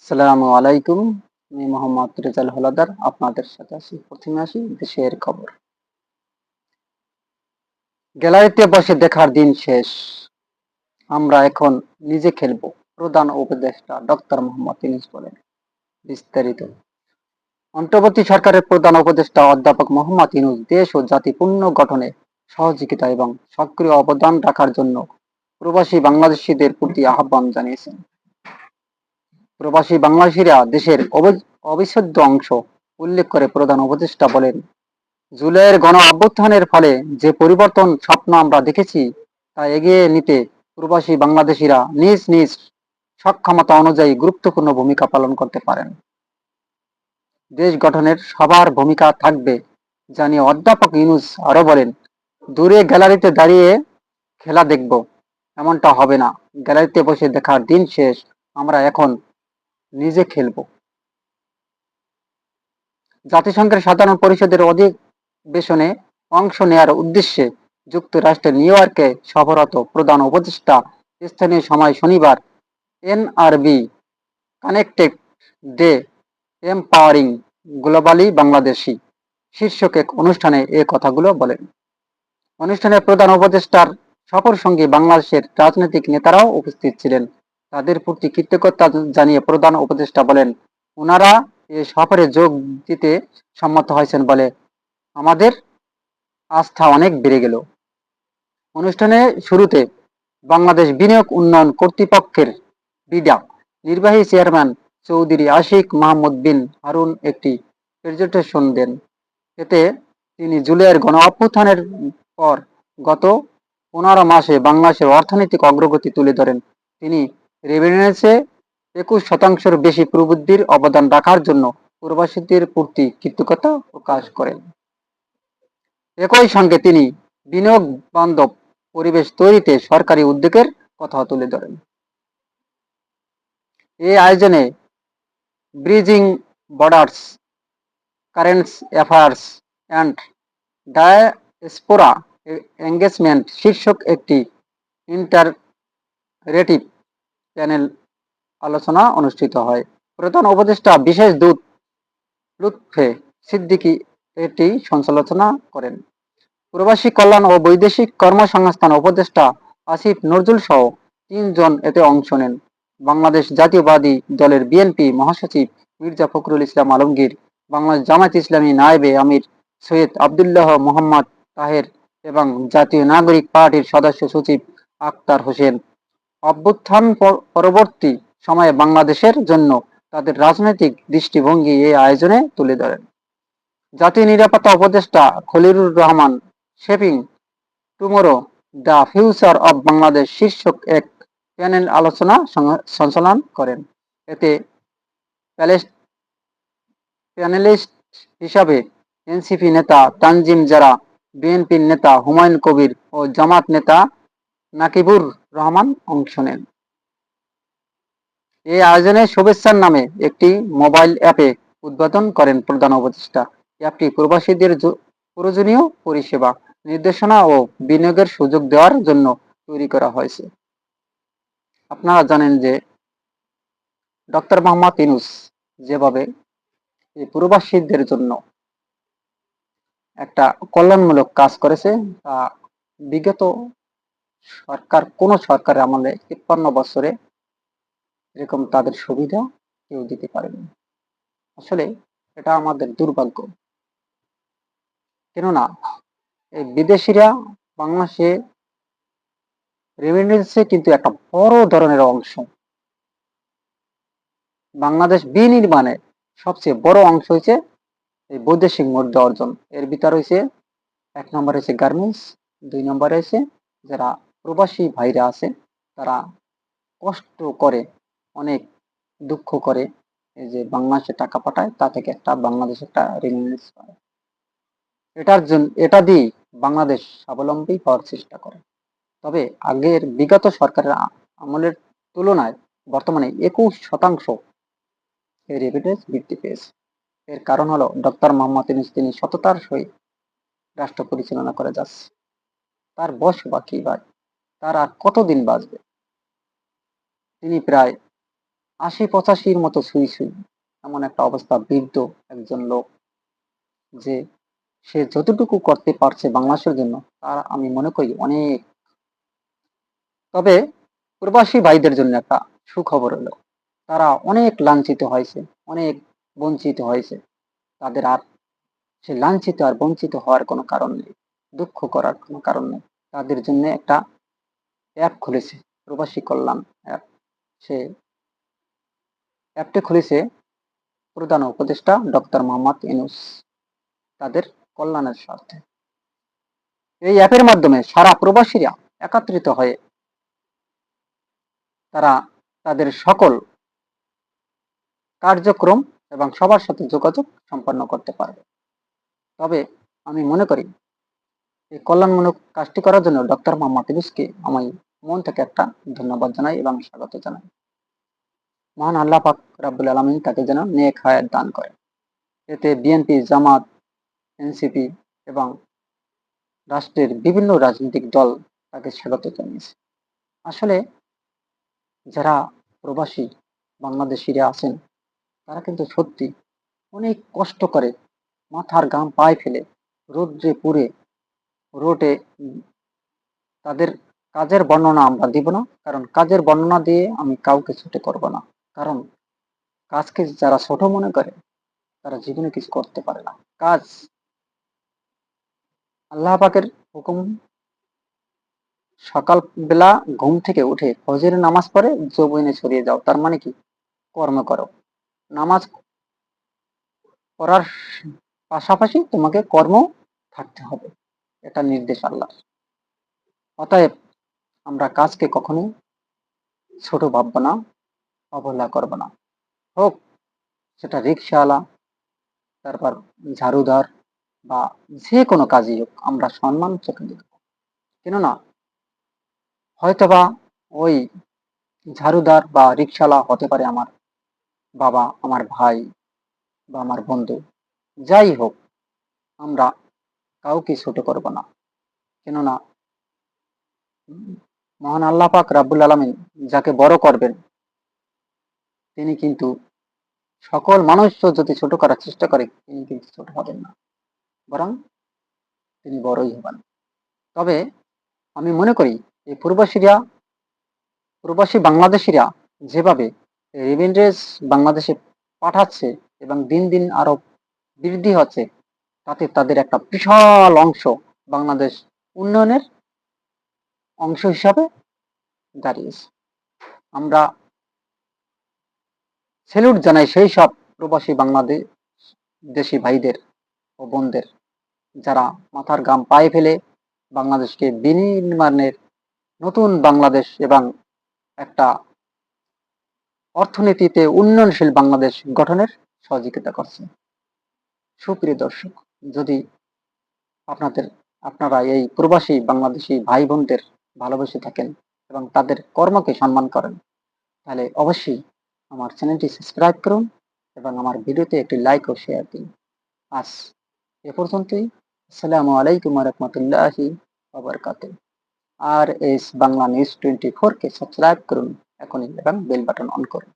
আসসালামু আলাইকুম, আমি মোহাম্মদ রেজাল হলাদার, আপনাদের সাথে আসি প্রথমে আসি দেশের খবর। গ্যালারিতে বসে দেখার দিন শেষ। আমরা এখন নিজে খেলব, প্রধান উপদেষ্টা ডক্টর মোহাম্মদ বলেন। বিস্তারিত। অন্তর্বর্তী সরকারের প্রধান উপদেষ্টা অধ্যাপক মোহাম্মদ ইউনূস দেশ ও জাতি পূর্ণ গঠনে সহযোগিতা এবং সক্রিয় অবদান রাখার জন্য প্রবাসী বাংলাদেশিদের প্রতি আহ্বান জানিয়েছেন। প্রবাসী বাংলাদেশিরা দেশের অবি- অবিচ্ছেদ্য অংশ উল্লেখ করে প্রধান উপদেষ্টা বলেন, জুলাইয়ের গণ অভ্যুত্থানের ফলে যে পরিবর্তন স্বপ্ন আমরা দেখেছি, তা এগিয়ে নিতে প্রবাসী বাংলাদেশিরা নিজ নিজ সক্ষমতা অনুযায়ী গুরুত্বপূর্ণ ভূমিকা পালন করতে পারেন। দেশ গঠনের সবার ভূমিকা থাকবে জানিয়ে অধ্যাপক ইউনুস আরও বলেন, দূরে গ্যালারিতে দাঁড়িয়ে খেলা দেখব, এমনটা হবে না। গ্যালারিতে বসে দেখার দিন শেষ, আমরা এখন নিজে খেলব। জাতিসংঘের সাধারণ পরিষদের অধিবেশনে অংশ নেয়ার উদ্দেশ্যে যুক্তরাষ্ট্রের নিউ ইয়র্কে সফররত প্রধান উপদেষ্টা স্থানীয় সময় শনিবার NRB connected day empowering globally Bangladeshi শীর্ষক এক অনুষ্ঠানে এ কথাগুলো বলেন। অনুষ্ঠানে প্রধান উপদেষ্টার সফর সঙ্গে বাংলাদেশের রাজনৈতিক নেতারাও উপস্থিত ছিলেন। তাদের প্রতি কৃতজ্ঞতা জানিয়ে প্রধান উপদেষ্টা বলেন, ওনারা এ সফরে যোগ দিতে সম্মত হয়েছেন বলে আমাদের আস্থা অনেক বেড়ে গেল। অনুষ্ঠানে শুরুতে বাংলাদেশ বিনিয়োগ উন্নয়ন কর্তৃপক্ষের বিডা নির্বাহী চেয়ারম্যান চৌধুরী আশিক মাহমুদ বিন হারুন একটি প্রেজেন্টেশন দেন। এতে তিনি জুলাইয়ের গণ অভ্যুত্থানের পর গত পনেরো মাসে বাংলাদেশের অর্থনৈতিক অগ্রগতি তুলে ধরেন। তিনি রেভিনিউসে একুশ শতাংশের বেশি প্রবৃদ্ধির অবদান রাখার জন্য প্রবাসীদের প্রতি কৃতজ্ঞতা প্রকাশ করেন। একই সঙ্গে তিনি বিনিয়োগ বান্ধব পরিবেশ তৈরিতে সরকারি উদ্যোগের কথা তুলে ধরেন। এই আয়োজনে bridging borders currents affairs and diaspora engagement শীর্ষক একটি ইন্টাররেটিভ প্যানেল আলোচনা অনুষ্ঠিত হয়। প্রধান উপদেষ্টা বিশেষ দূত লুৎফে সিদ্দিকী এটি সঞ্চালনা করেন। প্রবাসী কল্যাণ ও বৈদেশিক কর্মসংস্থান উপদেষ্টা আসিফ নজরুল সহ তিনজন এতে অংশ নেন। বাংলাদেশ জাতীয়বাদী দলের বিএনপি মহাসচিব মির্জা ফখরুল ইসলাম আলমগীর, বাংলাদেশ জামায়াত ইসলামী নায়েবে আমির সৈয়দ আবদুল্লাহ মোহাম্মদ তাহের এবং জাতীয় নাগরিক পার্টির সদস্য সচিব আক্তার হোসেন। অভ্যুত্থান পর- পরবর্তী সময়ে বাংলাদেশের জন্য তাদের রাজনৈতিক দৃষ্টিভঙ্গি এই আয়োজনে তুলে ধরেন। জাতীয় নিরাপত্তা উপদেষ্টা Khalilur Rahman shaping tomorrow the future of Bangladesh শীর্ষক এক প্যানেল আলোচনা সঞ্চালন করেন। এতে প্যানেলিস্ট হিসাবে এনসিপি নেতা তানজিম জারা, বিএনপির নেতা হুমায়ুন কবির ও জামাত নেতা নাকিবুর রহমান অংশ নেন। এই আয়োজনে শুভেচ্ছার নামে একটি মোবাইল অ্যাপে উদ্বোধন করেন প্রধান উপদেষ্টা। অ্যাপটি প্রবাসীদের প্রয়োজনীয় পরিষেবা, নির্দেশনা ও বিনিয়োগের সুযোগ দেওয়ার জন্য তৈরি করা হয়েছে। আপনারা জানেন যে ডক্টর মোহাম্মদ ইনুস যেভাবে এই প্রবাসীদের জন্য একটা কল্যাণমূলক কাজ করেছে, তা বিগত সরকার, কোন সরকারের আমলে তিপ্পান্ন বছরে এরকম তাদের সুবিধা কেউ দিতে পারেনি। আসলে এটা আমাদের দুর্ভাগ্য। কেননা এই বিদেশিরা বাংলাদেশে রেমিটেন্সে কিন্তু একটা বড় ধরনের অংশ। বাংলাদেশ বিনির্মাণে সবচেয়ে বড় অংশ হয়েছে এই বৈদেশিক মুদ্রা অর্জন। এর ভিতর হয়েছে এক নম্বর হয়েছে গার্মেন্টস দুই নম্বরে হয়েছে যারা প্রবাসী ভাইরা আছে, তারা কষ্ট করে, অনেক দুঃখ করে যে বাংলাদেশে টাকা পাঠায়, তা থেকে একটা বাংলাদেশ একটা রেমিটেন্স পায় এটার জন্য, এটা দিয়ে বাংলাদেশ স্বাবলম্বী হওয়ার চেষ্টা করে। তবে আগের বিগত সরকারের আমলের তুলনায় বর্তমানে একুশ শতাংশ এই রেমিটেন্স বৃদ্ধি পেয়েছে। এর কারণ হলো ডক্টর মোহাম্মদ ইউনূস, তিনি সততার সহিত রাষ্ট্র পরিচালনা করে যাচ্ছে তার বয়স বা কি ভাই। তার কতদিন বাঁচবে? তিনি প্রায় আশি পঁচাশির মতো ছুঁই ছুঁই এমন একটা অবস্থা বৃদ্ধ একজন লোক যে সে যতটুকু করতে পারছে বাংলাদেশের জন্য, তার আমি মনে করি অনেক। তবে প্রবাসী ভাইদের জন্য একটা সুখবর হলো, তারা অনেক লাঞ্ছিত হয়েছে, অনেক বঞ্চিত হয়েছে। তাদের আর সে লাঞ্ছিত আর বঞ্চিত হওয়ার কোনো কারণ নেই, দুঃখ করার কোনো কারণ নেই। তাদের জন্য একটা অ্যাপ খুলেছে, প্রবাসী কল্যাণ অ্যাপ সে অ্যাপটি খুলেছে প্রধান উপদেষ্টা ডক্টর মোহাম্মদ ইনুস তাদের কল্যাণের স্বার্থে। এই অ্যাপের মাধ্যমে সারা প্রবাসীরা একত্রিত হয়ে তারা তাদের সকল কার্যক্রম এবং সবার সাথে যোগাযোগ সম্পন্ন করতে পারবে। তবে আমি মনে করি, এই কল্যাণমূলক কাজটি করার জন্য ডক্টর মোহাম্মদ ইউনুসকে আমি মন থেকে একটা ধন্যবাদ জানাই এবং স্বাগত জানাই। মহান আল্লাহ পাক রাব্বুল আলমিন তাকে যেন নেক হায়াত দান করে এতে বিএনপি, জামাত, এনসিপি এবং রাষ্ট্রের বিভিন্ন রাজনৈতিক দল তাকে স্বাগত জানিয়েছে। আসলে যারা প্রবাসী বাংলাদেশিরা আছেন, তারা কিন্তু সত্যি অনেক কষ্ট করে মাথার গাম পায়ে ফেলে রোদ্রে পুড়ে রোডে তাদের কাজের বর্ণনা আমরা দিব না, কারণ কাজের বর্ণনা দিয়ে আমি কাউকে ছুটে করব না। কারণ কাজকে যারা ছোট মনে করে, তারা জীবনে কিছু করতে পারে না। কাজ আল্লাহ পাকের হুকুম, সকাল বেলা ঘুম থেকে উঠে ফজরের নামাজ পড়ে যৌবনে ছড়িয়ে যাও। তার মানে কি? কর্ম করো। নামাজ পড়ার পাশাপাশি তোমাকে কর্ম থাকতে হবে। এটা নির্দেশ আল্লাহ অতএব আমরা কাজকে কখনো ছোট ভাবব না, অবহেলা করব না। হোক, সেটা রিক্সাওয়ালা তারপর ঝাড়ুদার বা যে কোনো কাজই হোক, আমরা সম্মান চোখে দিব কেননা, হয়তোবা ওই ঝাড়ুদার বা রিক্সাওয়ালা হতে পারে আমার বাবা, আমার ভাই বা আমার বন্ধু, যাই হোক, আমরা কাউকে ছোট করব না। কেননা মহান আল্লাহ পাক রাব্বুল আলমিন যাকে বড় করবেন, তিনি কিন্তু সকল মানুষ যদি ছোট করার চেষ্টা করে, তিনি কিন্তু ছোট হবেন না। বরং তিনি বড়ই হবেন। তবে আমি মনে করি, এই প্রবাসীরা, প্রবাসী বাংলাদেশিরা যেভাবে রেভিনরেজ বাংলাদেশে পাঠাচ্ছে এবং দিন দিন আরও বৃদ্ধি হচ্ছে, তাতে তাদের একটা বিশাল অংশ বাংলাদেশ উন্নয়নের অংশ হিসাবে দাঁড়িয়েছে। আমরা সেলুট জানাই সেই সব প্রবাসী বাংলাদেশ, দেশি ভাইদের ও বোনদের, যারা মাথার গাম পায়ে ফেলে বাংলাদেশকে বিনির্মাণের নতুন বাংলাদেশ এবং একটা অর্থনীতিতে উন্নয়নশীল বাংলাদেশ গঠনের সহযোগিতা করছে। সুপ্রিয় দর্শক, যদি আপনাদের, আপনারা এই প্রবাসী বাংলাদেশি ভাই বোনদের ভালোবেসে থাকেন এবং তাদের কর্মকে সম্মান করেন। তাহলে অবশ্যই আমার চ্যানেলটি সাবস্ক্রাইব করুন এবং আমার ভিডিওতে একটি লাইক ও শেয়ার দিন। আজ এ পর্যন্তই। আসসালামু আলাইকুম রহমতুল্লাহি বাবরকাত R S Bangla news twenty ফোরকে সাবস্ক্রাইব করুন। এখনই এবং বেল বাটন অন করুন।